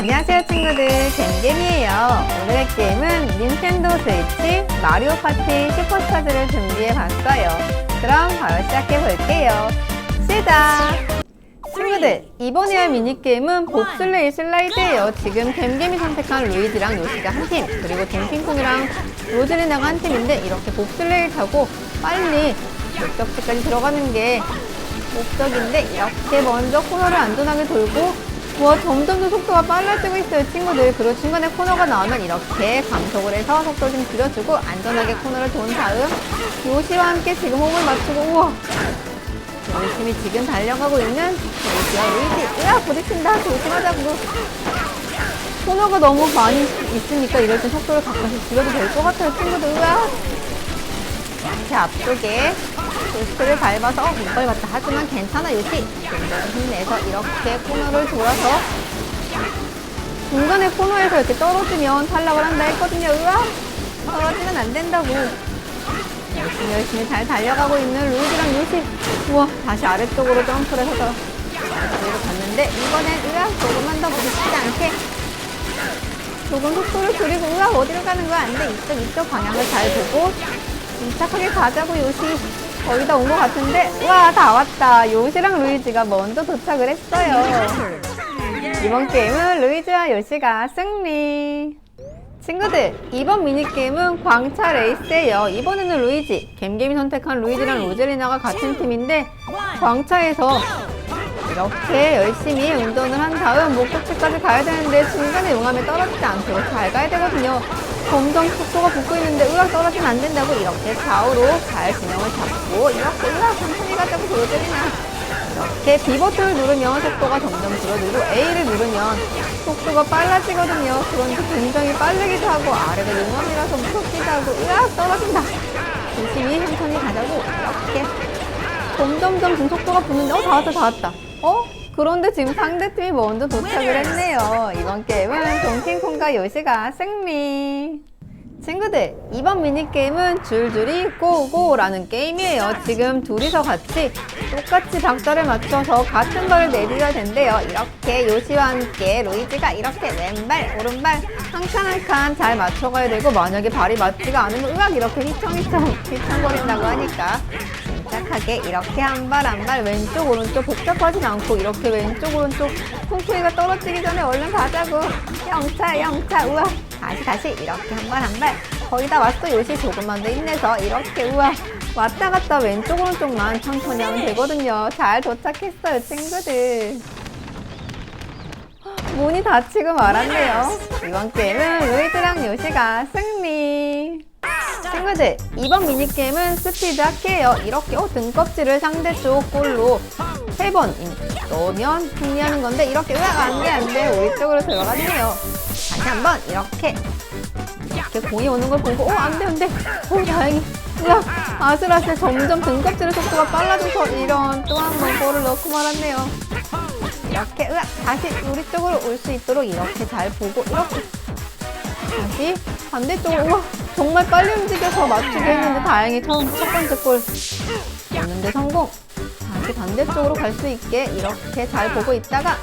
안녕하세요 친구들. 잼잼이에요. 오늘의 게임은 닌텐도 스위치 마리오 파티 슈퍼스타즈를 준비해 봤어요. 그럼 바로 시작해 볼게요. 시작! 친구들 이번에 할 미니게임은 봅슬레이 슬라이드예요. 지금 잼잼이 선택한 루이지랑 요시가 한팀 그리고 동핑콩이랑 로즈리나가 한 팀인데 이렇게 봅슬레이 타고 빨리 목적지까지 들어가는 게 목적인데 이렇게 먼저 코너를 안전하게 돌고 와 점점 더 속도가 빨라지고 있어요 친구들. 그리고 중간에 코너가 나오면 이렇게 감속을 해서 속도 좀 줄여주고 안전하게 코너를 돈 다음 요시와 함께 지금 호흡을 맞추고 우와. 열심히 지금 달려가고 있는 요시와 루이지. 으아 부딪힌다. 조심하자고. 코너가 너무 많이 있으니까 이럴 때 속도를 가끔씩 줄여도 될 것 같아요 친구들. 으아. 이렇게 앞쪽에 요시를 밟아서 어, 못 밟았다 하지만 괜찮아 요시 좀더 힘내서 이렇게 코너를 돌아서 중간에 코너에서 이렇게 떨어지면 탈락을 한다 했거든요. 으아! 떨어지면 안 된다고. 열심히 열심히 잘 달려가고 있는 루이지랑 요시 우와 다시 아래쪽으로 점프를 해서 아래쪽으로 갔는데 이번엔 으아! 조금만 더 부딪히지 않게. 조금 속도를 줄이고 으아! 어디로 가는 거야? 안 돼. 이쪽 이쪽 방향을 잘 보고 침착하게 가자고 요시 거의 다 온 것 같은데 와 다 왔다. 요시랑 루이지가 먼저 도착을 했어요. 이번 게임은 루이지와 요시가 승리. 친구들 이번 미니게임은 광차 레이스예요. 이번에는 루이지 겜겜이 선택한 루이지랑 로젤리나가 같은 팀인데 광차에서 이렇게 열심히 운전을 한 다음 목적지까지 가야 되는데 중간에 용암에 떨어지지 않도록 잘 가야 되거든요 점점 속도가 붙고 있는데 으악 떨어지면 안 된다고 이렇게 좌우로 잘 균형을 잡고 이렇게 으악 천천히 가자고 로젤리나 이렇게 B 버튼을 누르면 속도가 점점 줄어들고 A를 누르면 속도가 빨라지거든요. 그런데 굉장히 빠르기도 하고 아래가 용암이라서 무섭기도 하고 으악 떨어진다. 조심히 천천히 가자고 이렇게 점점점 속도가 붙는데 어 다 왔다 다 왔다. 어? 그런데 지금 상대팀이 먼저 도착을 했네요. 이번 게임은 동킹콩과 요시가 승리. 친구들, 이번 미니게임은 줄줄이 고고라는 게임이에요. 지금 둘이서 같이 똑같이 박자를 맞춰서 같은 발을 내디뎌야 된대요. 이렇게 요시와 함께 루이지가 이렇게 왼발, 오른발 한 칸 한 칸 잘 맞춰가야 되고 만약에 발이 맞지가 않으면 으악 이렇게 휘청휘청 휘청거린다고 하니까 침착하게 이렇게 한 발 한 발 왼쪽 오른쪽 복잡하진 않고 이렇게 왼쪽 오른쪽 콩콩이가 떨어지기 전에 얼른 가자고. 영차 영차 우와. 다시 다시 이렇게 한 발 한 발. 거의 다 왔어. 요시 조금만 더 힘내서 이렇게 우와. 왔다 갔다 왼쪽 오른쪽만 천천히 하면 되거든요. 잘 도착했어요 친구들. 문이 닫히고 말았네요. 이번 게임은 루이즈랑 요시가 승리 친구들 이번 미니게임은 스피드 하키예요. 이렇게 어, 등껍질을 상대 쪽 골로 세번 넣으면 승리하는 건데 이렇게 으악 안돼 안돼. 우리 쪽으로 들어갔네요. 다시 한번 이렇게. 이렇게 공이 오는 걸 보고 어 안돼 안돼. 어 다행히. 으악 아슬아슬 점점 등껍질의 속도가 빨라져서 이런 또 한 번 골을 넣고 말았네요. 이렇게 으악 다시 우리 쪽으로 올 수 있도록 이렇게 잘 보고 이렇게. 다시 반대쪽으로. 우와 정말 빨리 움직여서 맞추게 했는데 다행히 처음 첫 번째 골 넣는데 성공. 다시 반대쪽으로 갈 수 있게 이렇게 잘 보고 있다가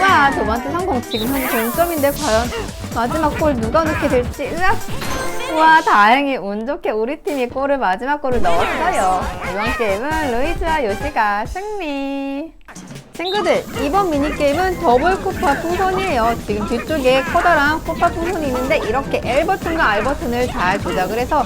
우와 두 번째 성공. 지금 현 동점인데 과연 마지막 골 누가 넣게 될지 으악! 우와 다행히 운 좋게 우리 팀이 골을 마지막 골을 넣었어요. 이번 게임은 루이즈와 요시가 승리 친구들 이번 미니게임은 더블 코파 풍선이에요. 지금 뒤쪽에 커다란 코파 풍선이 있는데 이렇게 L 버튼과 R 버튼을 잘 조작을 해서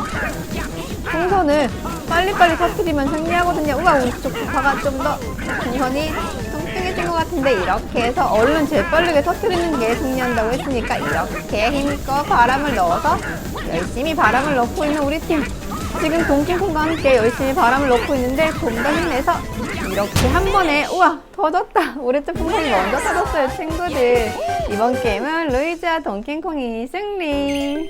풍선을 빨리빨리 터뜨리면 승리하거든요. 우와 우측 코파가 좀 더 풍선이 뚱뚱해진 것 같은데 이렇게 해서 얼른 재빠르게 터뜨리는 게 승리한다고 했으니까 이렇게 힘껏 바람을 넣어서 열심히 바람을 넣고 있는 우리 팀. 지금 동킹콩과 함께 열심히 바람을 넣고 있는데 좀 더 힘내서 이렇게 한 번에 우와 터졌다. 우리 쪽 풍선이 먼저 터졌어요 친구들. 이번 게임은 루이즈와 동킹콩이 승리.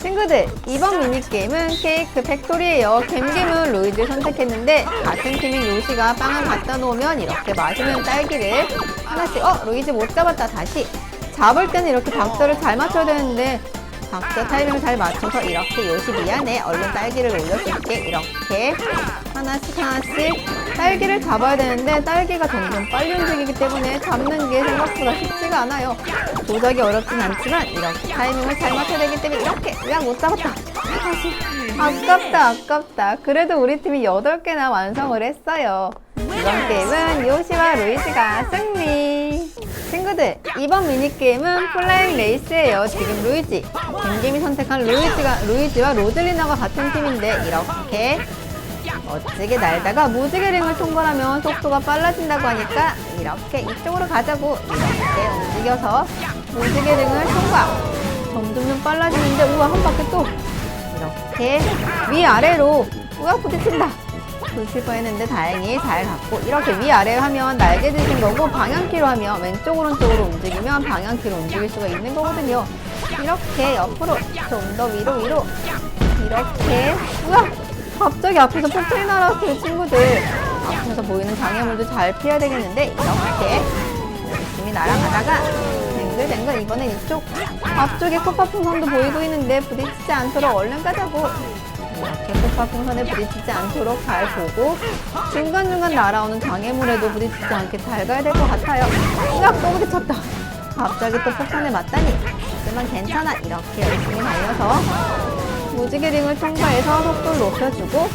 친구들 이번 미니게임은 케이크 팩토리예요. 겜겜은 루이즈 선택했는데 같은 팀인 요시가 빵을 갖다 놓으면 이렇게 맛있는 딸기를 하나씩 어 루이즈 못 잡았다 다시. 잡을 때는 이렇게 박자를 잘 맞춰야 되는데 각자 타이밍을 잘 맞춰서 이렇게 요시 미안해 얼른 딸기를 올려줄게. 이렇게 하나씩 하나씩 딸기를 잡아야 되는데 딸기가 점점 빨리 움직이기 때문에 잡는 게 생각보다 쉽지가 않아요. 조작이 어렵진 않지만 이렇게 타이밍을 잘 맞춰야 되기 때문에 이렇게 으악 못 잡았다. 다시 아깝다 아깝다. 그래도 우리 팀이 8개나 완성을 했어요. 이번 게임은 요시와 루이지가 승리 친구들 이번 미니게임은 플라잉 레이스예요. 지금 루이지 갱게임이 선택한 루이지가 루이지와 로즐리나가 같은 팀인데 이렇게 멋지게 날다가 무지개링을 통과하면 속도가 빨라진다고 하니까 이렇게 이쪽으로 가자고 이렇게 움직여서 무지개링을 통과. 점점점 빨라지는데 우와 한 바퀴 또 이렇게 위아래로 우와 부딪힌다 부딪힐 뻔했는데 다행히 잘 갔고 이렇게 위아래 하면 날개 드신 거고 방향키로 하면 왼쪽 오른쪽으로 움직이면 방향키로 움직일 수가 있는 거거든요. 이렇게 옆으로 좀 더 위로 위로. 이렇게 우와! 갑자기 앞에서 폭탄이 날아왔어요 친구들. 앞에서 보이는 장애물도 잘 피해야 되겠는데 이렇게 열심히 날아가다가 뱅글뱅글 이번엔 이쪽 앞쪽에 코파풍선도 보이고 있는데 부딪히지 않도록 얼른 가자고 이렇게 코파풍선에 부딪히지 않도록 잘 보고 중간중간 날아오는 장애물에도 부딪히지 않게 잘 가야 될 것 같아요. 으악 또 부딪혔다. 갑자기 또 폭탄에 맞다니. 하지만 괜찮아. 이렇게 열심히 달려서 무지개 링을 통과해서 속도를 높여주고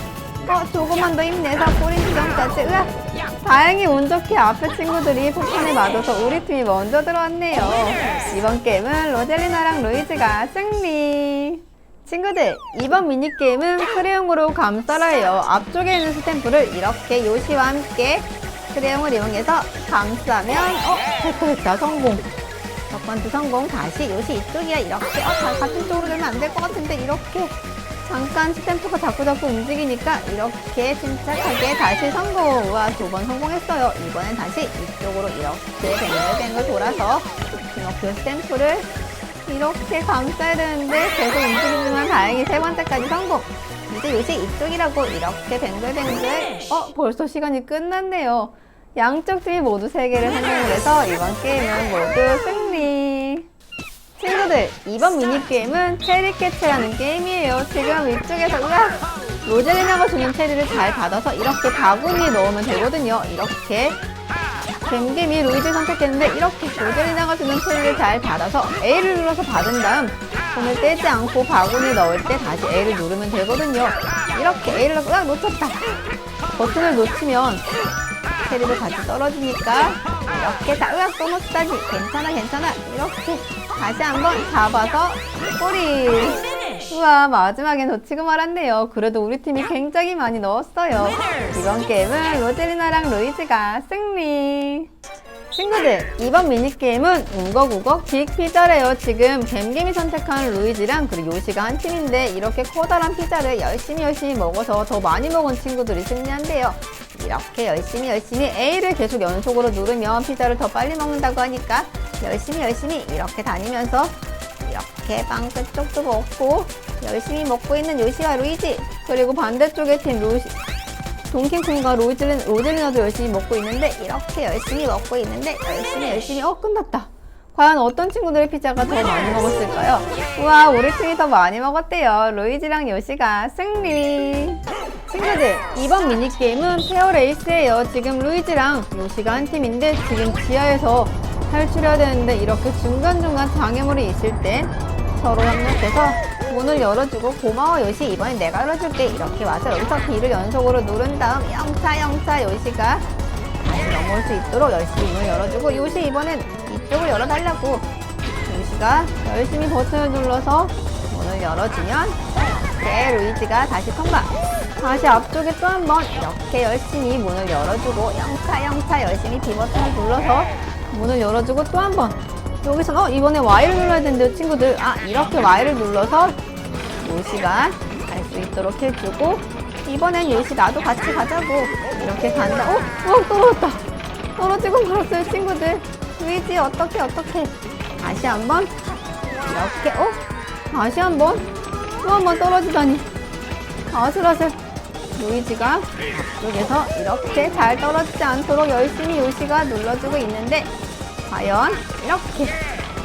어 조금만 더 힘내서 꼬리 지점까지. 으악! 다행히 운 좋게 앞에 친구들이 폭탄에 맞아서 우리 팀이 먼저 들어왔네요. 이번 게임은 로젤리나랑 루이즈가 승리 친구들 이번 미니게임은 크레용으로 감싸라예요. 앞쪽에 있는 스탬프를 이렇게 요시와 함께 크레용을 이용해서 감싸면 어 됐다 성공. 첫 번째 성공. 다시 요시 이쪽이야. 이렇게. 어 다 같은 쪽으로 되면 안 될 것 같은데 이렇게. 잠깐 스탬프가 자꾸 자꾸 움직이니까 이렇게 침착하게 다시 성공. 우와 두 번 성공했어요. 이번엔 다시 이쪽으로 이렇게 뱅글뱅글 돌아서 피노키오 스탬프를 이렇게 감싸야 되는데 계속 움직이지만 다행히 세 번째까지 성공. 이제 요시 이쪽이라고 이렇게 뱅글뱅글. 어 벌써 시간이 끝났네요. 양쪽 팀이 모두 세 개를 성공을 해서 이번 게임은 모두 승리. 친구들 이번 미니게임은 체리 캐치라는 게임이에요. 지금 이쪽에서 으악 로젤리나가 주는 체리를 잘 받아서 이렇게 바구니에 넣으면 되거든요. 이렇게 뱀개미 루이즈 선택했는데 이렇게 로젤리나가 주는 체리를 잘 받아서 A를 눌러서 받은 다음 손을 떼지 않고 바구니에 넣을 때 다시 A를 누르면 되거든요. 이렇게 A를 눌러서 으악 놓쳤다. 버튼을 놓치면 체리도 같이 떨어지니까 이렇게 다 으악 또 놓치다니. 괜찮아 괜찮아. 이렇게 다시 한번 잡아서 꼬리 우와 마지막엔 놓치고 말았네요. 그래도 우리 팀이 굉장히 많이 넣었어요. 이번 게임은 로젤리나랑 루이즈가 승리. 친구들 이번 미니게임은 우걱우걱 빅피자래요. 지금 뱀개미 선택한 루이지랑 그리고 요시가 한 팀인데 이렇게 커다란 피자를 열심히 열심히 먹어서 더 많이 먹은 친구들이 승리한대요. 이렇게 열심히 열심히 A를 계속 연속으로 누르면 피자를 더 빨리 먹는다고 하니까 열심히 열심히 이렇게 다니면서 빵 끝쪽도 먹고 열심히 먹고 있는 요시와 루이지 그리고 반대쪽의 팀 루시 동킹콩과 로즐린, 로젤리나도 열심히 먹고 있는데 이렇게 열심히 먹고 있는데 열심히 열심히 어 끝났다. 과연 어떤 친구들의 피자가 더 많이 먹었을까요? 우와 우리 팀이 더 많이 먹었대요. 루이지랑 요시가 승리. 친구들 이번 미니게임은 페어 레이스예요. 지금 루이지랑 요시가 한 팀인데 지금 지하에서 탈출해야 되는데 이렇게 중간중간 장애물이 있을 때 서로 협력해서 문을 열어주고 고마워 요시. 이번엔 내가 열어줄게. 이렇게 와서 여기서 B를 연속으로 누른 다음 영차 영차 요시가 다시 넘어올 수 있도록 열심히 문을 열어주고 요시 이번엔 이쪽을 열어달라고. 요시가 열심히 버튼을 눌러서 문을 열어주면 이렇게 루이지가 다시 통과 다시 앞쪽에 또 한 번 이렇게 열심히 문을 열어주고 영차 영차 열심히 B 버튼을 눌러서 문을 열어주고 또 한 번 여기서 어 이번에 Y를 눌러야 되는데 친구들. 아 이렇게 Y를 눌러서 요시가 갈 수 있도록 해주고 이번엔 요시 나도 같이 가자고. 이렇게 간다. 어? 어 떨어졌다. 떨어지고 말았어요 친구들. 루이지 어떻게 어떻게. 다시 한번. 이렇게 어? 다시 한번. 또 한 번 떨어지다니. 아슬아슬. 루이지가 앞쪽에서 이렇게 잘 떨어지지 않도록 열심히 요시가 눌러주고 있는데 과연? 이렇게.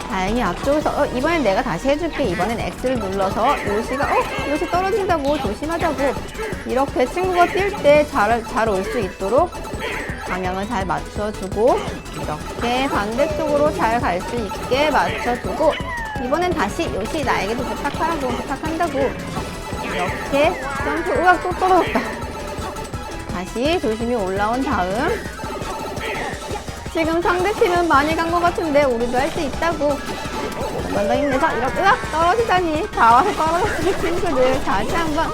다행히 앞쪽에서 어, 이번엔 내가 다시 해줄게. 이번엔 X를 눌러서 요시가 어 요시 떨어진다고 조심하자고. 이렇게 친구가 뛸 때 잘 잘 올 수 있도록 방향을 잘 맞춰주고 이렇게 반대쪽으로 잘 갈 수 있게 맞춰주고 이번엔 다시 요시 나에게도 부탁하라고 부탁한다고. 이렇게 점프 으악 또 떨어졌다. 다시 조심히 올라온 다음 지금 상대팀은 많이 간 것 같은데 우리도 할 수 있다고. 조금만 더 힘내서 이렇게 으악 떨어지다니. 다 떨어졌으니 친구들 다시 한번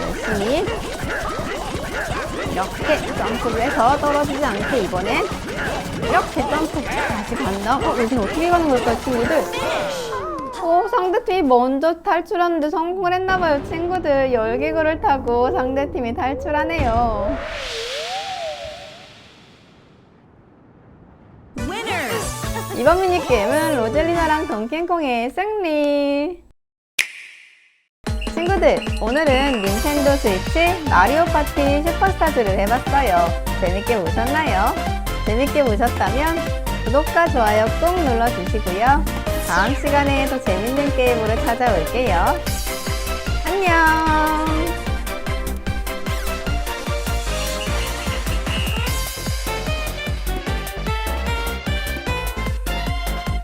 열심히 이렇게 점프를 해서 떨어지지 않게 이번엔 이렇게 점프 다시 간 다음 어 여긴 어떻게 가는 걸까 친구들? 어 상대팀이 먼저 탈출하는데 성공을 했나봐요 친구들. 열기구를 타고 상대팀이 탈출하네요 이번 미니게임은 로젤리나랑 덩킹콩의 승리. 친구들 오늘은 닌텐도 스위치 마리오 파티 슈퍼스타즈를 해봤어요. 재밌게 보셨나요? 재밌게 보셨다면 구독과 좋아요 꾹 눌러주시고요. 다음 시간에 더 재밌는 게임으로 찾아올게요. 안녕